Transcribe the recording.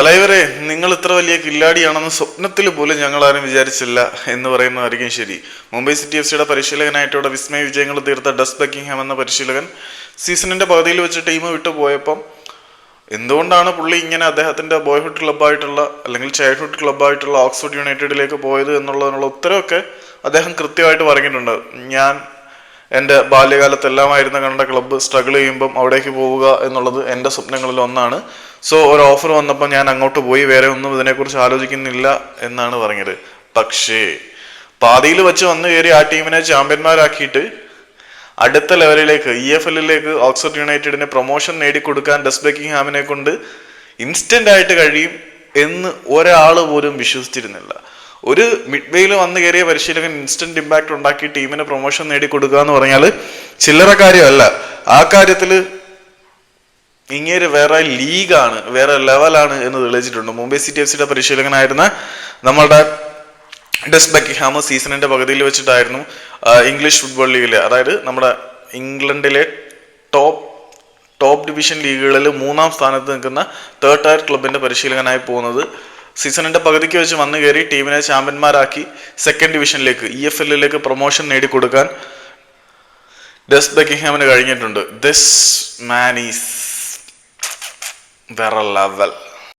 തലൈവരെ നിങ്ങൾ ഇത്ര വലിയ കില്ലാടിയാണെന്ന് സ്വപ്നത്തിൽ പോലും ഞങ്ങൾ ആരും വിചാരിച്ചില്ല എന്ന് പറയുന്നതായിരിക്കും ശരി. മുംബൈ സിറ്റി എഫ് സിയുടെ പരിശീലകനായിട്ടുള്ള വിസ്മയ വിജയങ്ങൾ തീർത്ത ഡസ് ബക്കിംഗ്ഹാം എന്ന പരിശീലകൻ സീസണിന്റെ പകുതിയിൽ വെച്ച് ടീം വിട്ടു പോയപ്പം എന്തുകൊണ്ടാണ് പുള്ളി ഇങ്ങനെ അദ്ദേഹത്തിന്റെ ബോയ്ഹുഡ് ക്ലബ്ബായിട്ടുള്ള അല്ലെങ്കിൽ ചൈൽഡ്ഹുഡ് ക്ലബ്ബായിട്ടുള്ള ഓക്സ്ഫോർഡ് യുണൈറ്റഡിലേക്ക് പോയത് എന്നുള്ളതിനുള്ള ഉത്തരവൊക്കെ അദ്ദേഹം കൃത്യമായിട്ട് പറഞ്ഞിട്ടുണ്ട്. ഞാൻ എന്റെ ബാല്യകാലത്തെല്ലാമായിരുന്ന കണ്ട ക്ലബ്ബ് സ്ട്രഗിൾ ചെയ്യുമ്പം അവിടേക്ക് പോവുക എന്നുള്ളത് എന്റെ സ്വപ്നങ്ങളിൽ ഒന്നാണ്. സോ ഒരു ഓഫർ വന്നപ്പോൾ ഞാൻ അങ്ങോട്ട് പോയി. വേറെ ഒന്നും ഇതിനെക്കുറിച്ച് ആലോചിക്കുന്നില്ല എന്നാണ് പറഞ്ഞത്. പക്ഷേ പാതിയിൽ വെച്ച് വന്നു കയറി ആ ടീമിനെ ചാമ്പ്യന്മാരാക്കിയിട്ട് അടുത്ത ലെവലിലേക്ക് ഇ എഫ് എല്ലിലേക്ക് ഓക്സ്ഫോർഡ് യുണൈറ്റഡിന് പ്രൊമോഷൻ നേടിക്കൊടുക്കാൻ ഡസ് ബെക്കിംഗ്ഹാമിനെ കൊണ്ട് ഇൻസ്റ്റന്റ് ആയിട്ട് കഴിയും എന്ന് ഒരാൾ പോലും വിശ്വസിച്ചിരുന്നില്ല. ഒരു മിഡ് വേയിൽ വന്ന് കയറിയ പരിശീലകൻ ഇൻസ്റ്റന്റ് ഇമ്പാക്ട് ഉണ്ടാക്കി ടീമിന് പ്രൊമോഷൻ നേടിക്കൊടുക്കുക എന്ന് പറഞ്ഞാൽ ചില്ലറ കാര്യമല്ല. ആ കാര്യത്തിൽ ഇങ്ങനെ വേറെ ലീഗാണ് വേറെ ലെവലാണ് എന്ന് തെളിയിച്ചിട്ടുണ്ട്. മുംബൈ സിറ്റി എഫ് സിയുടെ പരിശീലകനായിരുന്ന നമ്മളുടെ ഡെസ് ബക്കിഹാം സീസണിന്റെ പകുതിയിൽ വെച്ചിട്ടായിരുന്നു ഇംഗ്ലീഷ് ഫുട്ബോൾ ലീഗിൽ അതായത് നമ്മുടെ ഇംഗ്ലണ്ടിലെ ടോപ്പ് ടോപ്പ് ഡിവിഷൻ ലീഗുകളിൽ മൂന്നാം സ്ഥാനത്ത് നിൽക്കുന്ന തേർഡ് ടയർ ക്ലബിന്റെ പരിശീലകനായി പോകുന്നത് സീസണിന്റെ പകുതിക്ക് വെച്ച് വന്നു കയറി ടീമിനെ ചാമ്പ്യന്മാരാക്കി സെക്കൻഡ് ഡിവിഷനിലേക്ക് ഇ എഫ് എല്ലിലേക്ക് പ്രൊമോഷൻ നേടിക്കൊടുക്കാൻ ഡെസ് ബക്കിഹാമിന് കഴിഞ്ഞിട്ടുണ്ട്. ദിസ് മാൻ ഈസ് വേറെ ലെവൽ